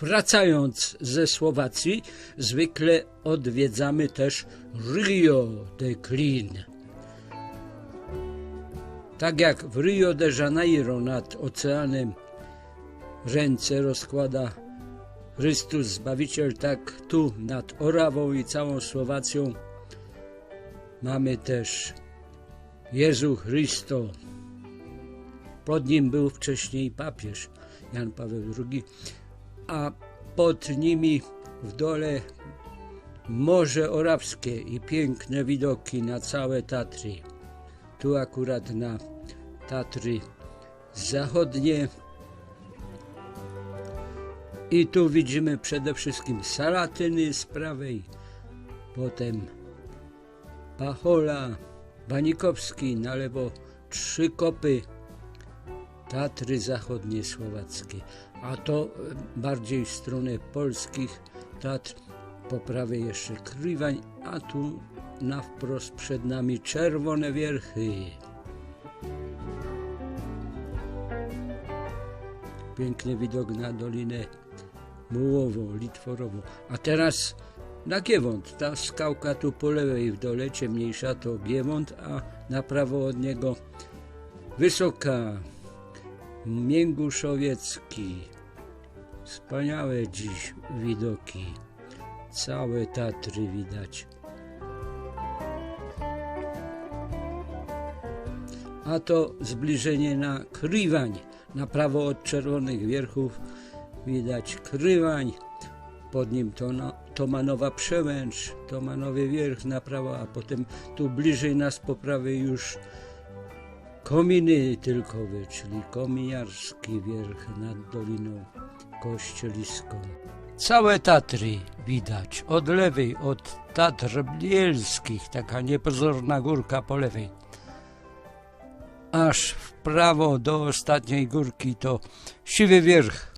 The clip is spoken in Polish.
Wracając ze Słowacji, zwykle odwiedzamy też Rio de Klin. Tak jak w Rio de Janeiro nad oceanem ręce rozkłada Chrystus Zbawiciel, tak tu nad Orawą i całą Słowacją mamy też Jezu Chrysto. Pod nim był wcześniej papież Jan Paweł II, a pod nimi w dole Morze Orawskie i piękne widoki na całe Tatry. Tu akurat na Tatry Zachodnie. I tu widzimy przede wszystkim Salatyny z prawej, potem Pachola, Banikowski, na lewo Trzy Kopy, Tatry Zachodnie Słowackie, a to e, bardziej w stronę polskich Tatr, po prawej jeszcze Krywań, a tu na wprost przed nami Czerwone Wierchy. Piękny widok na Dolinę Mułową, Litworową. A teraz na Giewont. Ta skałka tu po lewej w dole, ciemniejsza to Giewont, a na prawo od niego Wysoka, Mięguszowiecki. Wspaniałe dziś widoki. Całe Tatry widać. A to zbliżenie na Krywań. Na prawo od Czerwonych Wierchów widać Krywań. Pod nim to no, Tomanowa Przełęcz, Tomanowy Wierch na prawo, a potem tu bliżej nas po prawej już Kominy Tylkowe, czyli Kominiarski Wierch nad Doliną Kościeliską. Całe Tatry widać, od lewej, od Tatr Bielskich, taka niepozorna górka po lewej. Aż w prawo do ostatniej górki to Siwy Wierch,